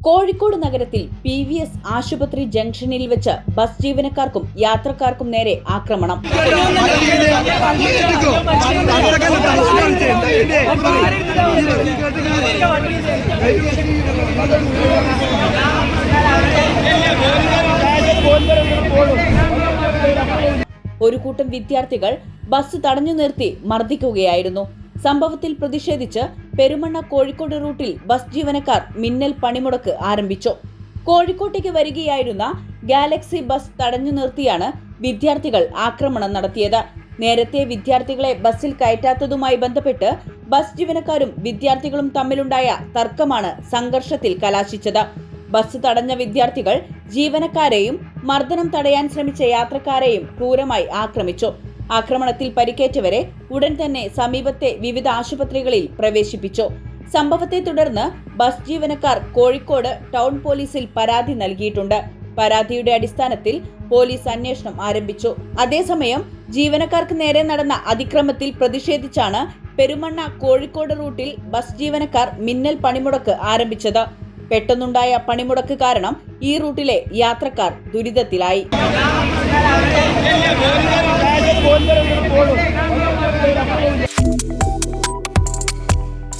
കോഴിക്കോട് നഗരത്തിൽ P V S ആശുപത്രി ജംഗ്ഷനിൽ വെച്ച് ബസ് ജീവനക്കാർക്കും യാത്രക്കാർക്കും നേരെ ആക്രമണം. ഒരു കൂട്ടം വിദ്യാർത്ഥികൾ ബസ് തടഞ്ഞു നിർത്തി മർദ്ദിക്കുകയായിരുന്നു. സംഭവത്തിൽ പ്രതിഷേധിച്ച് പെരുമണ്ണ കോഴിക്കോട് റൂട്ടിൽ ബസ് ജീവനക്കാർ മിന്നൽ പണിമുടക്ക് ആരംഭിച്ചു. കോഴിക്കോട്ടേക്ക് വരികയായിരുന്ന ഗാലക്സി ബസ് തടഞ്ഞു നിർത്തിയാണ് വിദ്യാർത്ഥികൾ ആക്രമണം നടത്തിയത്. നേരത്തെ വിദ്യാർത്ഥികളെ ബസ്സിൽ കയറ്റാത്തതുമായി ബന്ധപ്പെട്ട് ബസ് ജീവനക്കാരും വിദ്യാർത്ഥികളും തമ്മിലുണ്ടായ തർക്കമാണ് സംഘർഷത്തിൽ കലാശിച്ചത്. ബസ് തടഞ്ഞ വിദ്യാർത്ഥികൾ ജീവനക്കാരെയും മർദ്ദനം തടയാൻ ശ്രമിച്ച യാത്രക്കാരെയും ക്രൂരമായി ആക്രമിച്ചു. ആക്രമണത്തിൽ പരിക്കേറ്റവരെ ഉടൻ തന്നെ സമീപത്തെ വിവിധ ആശുപത്രികളിൽ പ്രവേശിപ്പിച്ചു. സംഭവത്തെ തുടർന്ന് ബസ് ജീവനക്കാർ കോഴിക്കോട് ടൗൺ പോലീസിൽ പരാതി നൽകിയിട്ടുണ്ട്. പരാതിയുടെ അടിസ്ഥാനത്തിൽ പോലീസ് അന്വേഷണം ആരംഭിച്ചു. അതേസമയം ജീവനക്കാർക്ക് നേരെ നടന്ന അതിക്രമത്തിൽ പ്രതിഷേധിച്ചാണ് പെരുമണ്ണ കോഴിക്കോട് റൂട്ടിൽ ബസ് ജീവനക്കാർ മിന്നൽ പണിമുടക്ക് ആരംഭിച്ചത്. പെട്ടെന്നുണ്ടായ പണിമുടക്ക് കാരണം ഈ റൂട്ടിലെ യാത്രക്കാർ ദുരിതത്തിലായി.